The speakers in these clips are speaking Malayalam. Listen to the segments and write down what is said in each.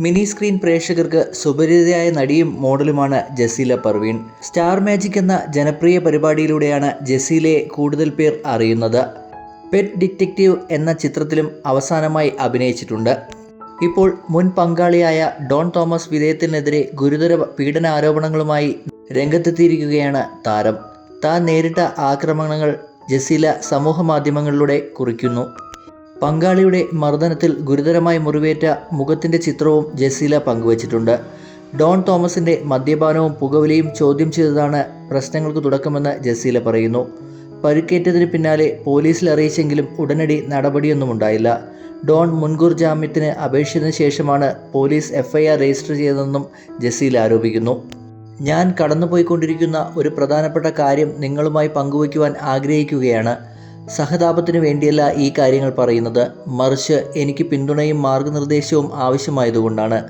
മിനി സ്ക്രീൻ പ്രേക്ഷകർക്ക് സുപരിചിതയായ നടിയും മോഡലുമാണ് ജസീല പർവീൺ. സ്റ്റാർ മാജിക് എന്ന ജനപ്രിയ പരിപാടിയിലൂടെയാണ് ജസീലയെ കൂടുതൽ പേർ അറിയുന്നത്. പെറ്റ് ഡിറ്റക്റ്റീവ് എന്ന ചിത്രത്തിലും അവസാനമായി അഭിനയിച്ചിട്ടുണ്ട്. ഇപ്പോൾ മുൻ പങ്കാളിയായ ഡോൺ തോമസ് വിധേയത്തിനെതിരെ ഗുരുതര പീഡന ആരോപണങ്ങളുമായി രംഗത്തെത്തിയിരിക്കുകയാണ് താരം. താൻ നേരിട്ട ആക്രമണങ്ങൾ ജസീല സമൂഹ മാധ്യമങ്ങളിലൂടെ കുറിക്കുന്നു. പങ്കാളിയുടെ മർദ്ദനത്തിൽ ഗുരുതരമായി മുറിവേറ്റ മുഖത്തിന്റെ ചിത്രവും ജസീല പങ്കുവച്ചിട്ടുണ്ട്. ഡോൺ തോമസിന്റെ മദ്യപാനവും പുകവലിയും ചോദ്യം ചെയ്തതാണ് പ്രശ്നങ്ങൾക്ക് തുടക്കമെന്ന് ജസീല പറയുന്നു. പരുക്കേറ്റതിന് പിന്നാലെ പോലീസിൽ അറിയിച്ചെങ്കിലും ഉടനടി നടപടിയൊന്നും ഉണ്ടായില്ല. ഡോൺ മുൻകൂർ ജാമ്യത്തിന് അപേക്ഷിച്ചതിന് ശേഷമാണ് പോലീസ് എഫ്ഐആർ രജിസ്റ്റർ ചെയ്തതെന്നും ജസീൽ ആരോപിക്കുന്നു. ഞാൻ കടന്നുപോയിക്കൊണ്ടിരിക്കുന്ന ഒരു പ്രധാനപ്പെട്ട കാര്യം നിങ്ങളുമായി പങ്കുവയ്ക്കുവാൻ ആഗ്രഹിക്കുകയാണ്. സഹതാപത്തിന് വേണ്ടിയല്ല ഈ കാര്യങ്ങൾ പറയുന്നത്. മറിച്ച് എനിക്ക് പിന്തുണയും മാർഗനിർദ്ദേശവും ആവശ്യമായതുകൊണ്ടാണ്.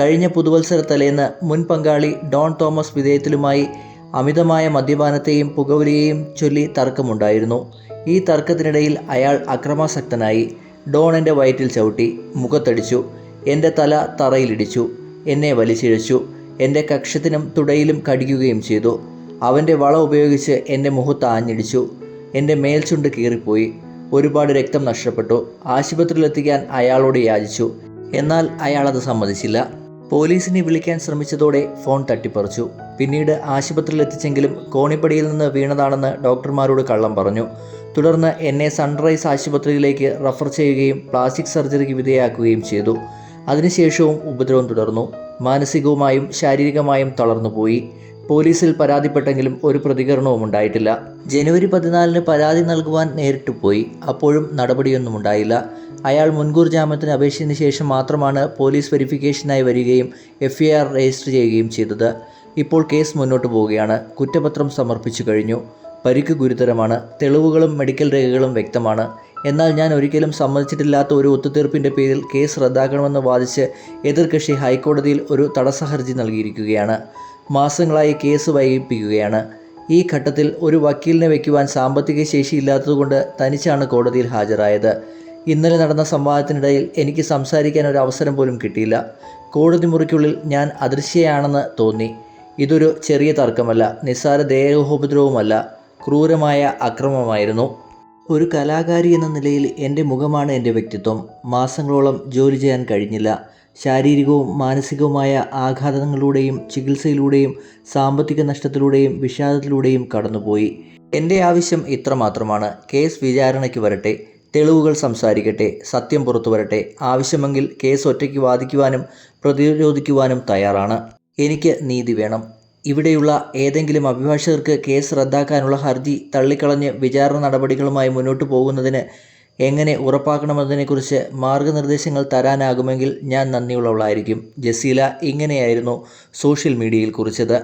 കഴിഞ്ഞ പുതുവത്സര തലേന്ന് മുൻ പങ്കാളി ഡോൺ തോമസ് വിധേയത്തിലുമായി അമിതമായ മദ്യപാനത്തെയും പുകവലിയെയും ചൊല്ലി തർക്കമുണ്ടായിരുന്നു. ഈ തർക്കത്തിനിടയിൽ അയാൾ അക്രമാസക്തനായി. ഡോൺ എന്റെ വയറ്റിൽ ചവിട്ടി മുഖത്തടിച്ചു എന്റെ തല തറയിലിടിച്ചു എന്നെ വലിച്ചിഴച്ചു എന്റെ കക്ഷത്തിനും തുടയിലും കടിക്കുകയും ചെയ്തു. അവന്റെ വള ഉപയോഗിച്ച് എന്റെ മുഖത്ത് ആഞ്ഞിടിച്ചു. എന്റെ മേൽചുണ്ട് കീറിപ്പോയി. ഒരുപാട് രക്തം നഷ്ടപ്പെട്ടു. ആശുപത്രിയിലെത്തിക്കാൻ അയാളോട് യാചിച്ചു. എന്നാൽ അയാൾ അത് സമ്മതിച്ചില്ല. പോലീസിനെ വിളിക്കാൻ ശ്രമിച്ചതോടെ ഫോൺ തട്ടിപ്പറിച്ചു. പിന്നീട് ആശുപത്രിയിൽ എത്തിച്ചെങ്കിലും കോണിപ്പടിയിൽ നിന്ന് വീണതാണെന്ന് ഡോക്ടർമാരോട് കള്ളം പറഞ്ഞു. തുടർന്ന് എന്നെ സൺറൈസ് ആശുപത്രിയിലേക്ക് റഫർ ചെയ്യുകയും പ്ലാസ്റ്റിക് സർജറിക്ക് വിധേയാക്കുകയും ചെയ്തു. അതിനുശേഷവും ഉപദ്രവം തുടർന്നു. മാനസികവുമായും ശാരീരികമായും തളർന്നുപോയി. പോലീസിൽ പരാതിപ്പെട്ടെങ്കിലും ഒരു പ്രതികരണവും ഉണ്ടായിട്ടില്ല. ജനുവരി പതിനാലിന് പരാതി നൽകുവാൻ നേരിട്ട് പോയി. അപ്പോഴും നടപടിയൊന്നും ഉണ്ടായില്ല. അയാൾ മുൻകൂർ ജാമ്യത്തിന് അപേക്ഷിച്ചതിന് ശേഷം മാത്രമാണ് പോലീസ് വെരിഫിക്കേഷനായി വരികയും എഫ് രജിസ്റ്റർ ചെയ്യുകയും ചെയ്തത്. ഇപ്പോൾ കേസ് മുന്നോട്ട് പോവുകയാണ്. കുറ്റപത്രം സമർപ്പിച്ചു കഴിഞ്ഞു. പരിക്ക് ഗുരുതരമാണ്. തെളിവുകളും മെഡിക്കൽ രേഖകളും വ്യക്തമാണ്. എന്നാൽ ഞാൻ ഒരിക്കലും സമ്മതിച്ചിട്ടില്ലാത്ത ഒരു ഒത്തുതീർപ്പിന്റെ പേരിൽ കേസ് റദ്ദാക്കണമെന്ന് വാദിച്ച് എതിർകക്ഷി ഹൈക്കോടതിയിൽ ഒരു തടസ്സ ഹർജി നൽകിയിരിക്കുകയാണ്. മാസങ്ങളായി കേസ് വൈകിപ്പിക്കുകയാണ്. ഈ ഘട്ടത്തിൽ ഒരു വക്കീലിനെ വയ്ക്കുവാൻ സാമ്പത്തിക ശേഷിയില്ലാത്തതുകൊണ്ട് തനിച്ചാണ് കോടതിയിൽ ഹാജരായത്. ഇന്നലെ നടന്ന സംവാദത്തിനിടയിൽ എനിക്ക് സംസാരിക്കാൻ ഒരു അവസരം പോലും കിട്ടിയില്ല. കോടതി മുറിക്കുള്ളിൽ ഞാൻ അദൃശ്യയാണെന്ന് തോന്നി. ഇതൊരു ചെറിയ തർക്കമല്ല നിസ്സാര ദേഹോപദ്രവവുമല്ല ക്രൂരമായ അക്രമമായിരുന്നു. ഒരു കലാകാരി എന്ന നിലയിൽ എന്റെ മുഖമാണ് എന്റെ വ്യക്തിത്വം. മാസങ്ങളോളം ജോലി ചെയ്യാൻ കഴിഞ്ഞില്ല. ശാരീരികവും മാനസികവുമായ ആഘാതങ്ങളിലൂടെയും ചികിത്സയിലൂടെയും സാമ്പത്തിക നഷ്ടത്തിലൂടെയും വിഷാദത്തിലൂടെയും കടന്നുപോയി. എന്റെ ആവശ്യം ഇത്രമാത്രമാണ് കേസ് വിചാരണയ്ക്ക് വരട്ടെ. തെളിവുകൾ സംസാരിക്കട്ടെ. സത്യം പുറത്തു വരട്ടെ. ആവശ്യമെങ്കിൽ കേസ് ഒറ്റയ്ക്ക് വാദിക്കുവാനും പ്രതിരോധിക്കുവാനും തയ്യാറാണ്. എനിക്ക് നീതി വേണം. ഇവിടെയുള്ള ഏതെങ്കിലും അഭിഭാഷകർക്ക് കേസ് റദ്ദാക്കാനുള്ള ഹർജി തള്ളിക്കളഞ്ഞ് വിചാരണ നടപടികളുമായി മുന്നോട്ട് പോകുന്നതിന് എങ്ങനെ ഉറപ്പാക്കണമെന്നതിനെക്കുറിച്ച് മാർഗനിർദ്ദേശങ്ങൾ തരാനാകുമെങ്കിൽ ഞാൻ നന്ദിയുള്ളവളായിരിക്കും. ജസീല ഇങ്ങനെയായിരുന്നു സോഷ്യൽ മീഡിയയിൽ കുറിച്ചത്.